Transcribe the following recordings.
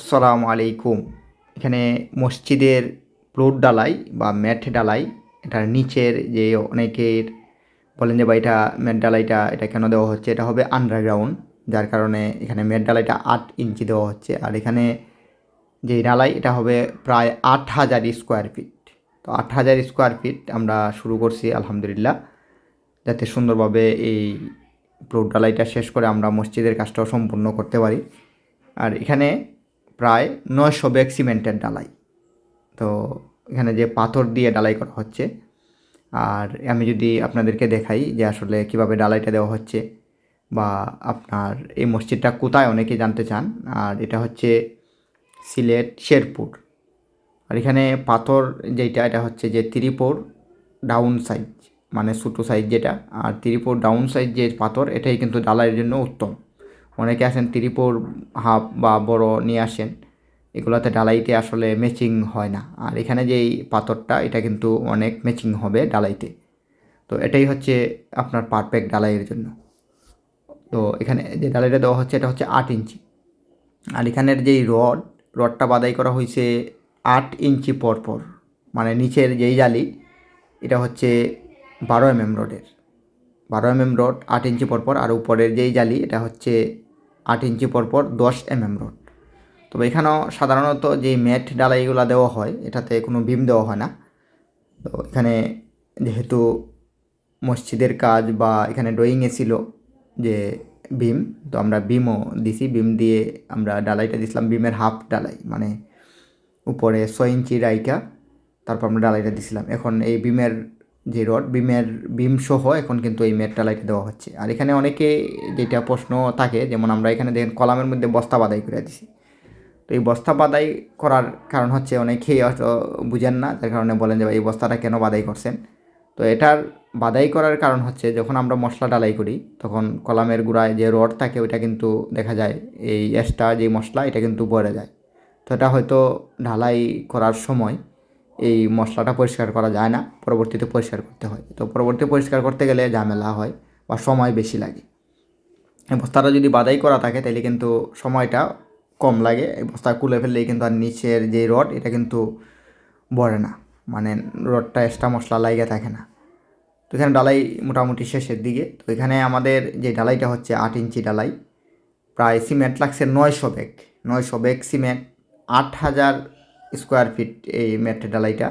আসসালামু আলাইকুম। এখানে মসজিদের ফ্লোর ডালাই বা ম্যাট ডালাই, এটার নিচের যে অনেকের বলেন যে বা এটা ম্যাট ডালাইটা, এটা কেন দেওয়া হচ্ছে, এটা হবে আন্ডারগ্রাউন্ড যার কারণে এখানে ম্যাট ডালাইটা আট ইঞ্চি দেওয়া হচ্ছে। আর এখানে যে ডালাই, এটা হবে প্রায় আট হাজার স্কোয়ার ফিট তো আট হাজার স্কোয়ার ফিট আমরা শুরু করছি, আলহামদুলিল্লাহ। যাতে সুন্দরভাবে এই ফ্লোর ডালাইটা শেষ করে আমরা মসজিদের কাজটাও সম্পূর্ণ করতে পারি। আর এখানে প্রায় নয়শো ব্যাগ সিমেন্টের ডালাই। তো এখানে যে পাথর দিয়ে ডালাই করা হচ্ছে, আর আমি যদি আপনাদেরকে দেখাই যে আসলে কীভাবে ডালাইটা দেওয়া হচ্ছে, বা আপনার এই মসজিদটা কোথায় অনেকে জানতে চান, আর এটা হচ্ছে সিলেট শেরপুর। আর এখানে পাথর যেটা এটা হচ্ছে যে ত্রিপুর ডাউন সাইজ মানে ছোটো সাইজ যেটা, আর ত্রিপুর ডাউন সাইজ যে পাথর, এটাই কিন্তু ডালাইয়ের জন্য উত্তম। অনেকে আসেন ত্রিপুর হাফ বা বড় নিয়ে আসেন, এগুলোতে ডালাইতে আসলে ম্যাচিং হয় না। আর এখানে যেই পাথরটা, এটা কিন্তু অনেক ম্যাচিং হবে ডালাইতে। তো এটাই হচ্ছে আপনার পারফেক্ট ডালাইয়ের জন্য। তো এখানে যে ডালাইটা দেওয়া হচ্ছে, এটা হচ্ছে আট ইঞ্চি। আর এখানের যেই রড, রডটা বাদাই করা হয়েছে আট ইঞ্চি পর পর। মানে নিচের যেই জালি, এটা হচ্ছে বারো এম এম রডের। বারো এম এম রড আট ইঞ্চি পরপর আর উপরের যেই জালি, এটা হচ্ছে আট ইঞ্চি পরপর দশ এম এম রড। তবে এখানেও সাধারণত যেই ম্যাট ডালাইগুলো দেওয়া হয়, এটাতে কোনো বিম দেওয়া হয় না। তো এখানে যেহেতু মসজিদের কাজ বা এখানে ড্রয়িংয়ে ছিল যে বিম তো আমরা বিমও দিছি। বিম দিয়ে আমরা ডালাইটা দিছিলাম বিমের হাফ ডালাই মানে উপরে ছয় ইঞ্চি রাইকা, তারপর আমরা ডালাইটা দিছিলাম। এখন এই বিমের যে রড বিমের বিম সহ এখন কিন্তু এই ম্যাট ডালাইটা দেওয়া হচ্ছে। আর এখানে অনেকে যেটা প্রশ্ন থাকে, যেমন আমরা এখানে দেখেন কলামের মধ্যে বস্তা বাদাই করে দিছি। তো এই বস্তা বাদাই করার কারণ হচ্ছে অনেকেই বুঝেন না, যার কারণে বলেন যে এই বস্তাটা কেন বাদাই করছেন? তো এটার বাদাই করার কারণ হচ্ছে যখন আমরা মশলা ডালাই করি, তখন কলামের গুঁড়ায় যে রড থাকে ওইটা কিন্তু দেখা যায় এই এক্সট্রা যে মশলা, এটা কিন্তু পড়ে যায়। তো এটা হয়তো ঢালাই করার সময় এই মশলাটা পরিষ্কার করা যায় না, পরবর্তীতে পরিষ্কার করতে হয়। তো পরবর্তী পরিষ্কার করতে গেলে ঝামেলা হয় বা সময় বেশি লাগে। বস্তাটা যদি বাদাই করা থাকে তাহলে কিন্তু সময়টা কম লাগে। এই বস্তা খুলে ফেললেই কিন্তু আর নিচের যে রড, এটা কিন্তু বড়ে না। মানে রডটা এক্সট্রা মশলা লাগিয়ে থাকে না। তো এখানে ডালাই মোটামুটি শেষের দিকে। তো এখানে আমাদের যে ডালাইটা হচ্ছে আট ইঞ্চি ডালাই, প্রায় সিমেন্ট লাগছে নয়শো ব্যাগ। নয়শো ব্যাগ সিমেন্ট, আট হাজার স্কোয়ার ফিট এই ম্যাট ডালাইটা।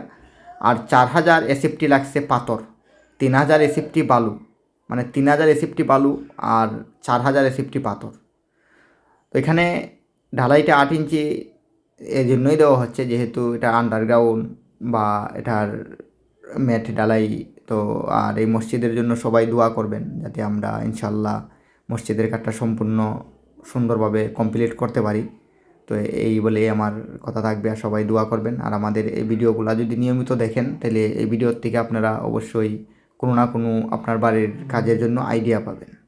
আর চার হাজার এসিপটি লাগছে পাথর, তিন হাজার এসিপটি বালু মানে তিন হাজার এসিপটি বালু আর চার হাজার এসিপটি পাথর। তো এখানে ঢালাইটা আট ইঞ্চি এর জন্যই দেওয়া হচ্ছে, যেহেতু এটা আন্ডারগ্রাউন্ড বা এটার ম্যাট ডালাই, তো আর এই মসজিদের জন্য সবাই দোয়া করবেন যাতে আমরা ইনশাল্লাহ মসজিদের কাজটা সম্পূর্ণ সুন্দরভাবে কমপ্লিট করতে পারি। তো এই বলে আমার কথা থাকবে আর সবাই দোয়া করবেন। আর আমাদের এই ভিডিওগুলো যদি নিয়মিত দেখেন, তাহলে এই ভিডিওর থেকে আপনারা অবশ্যই কোনো না কোনো আপনার বাড়ির কাজের জন্য আইডিয়া পাবেন।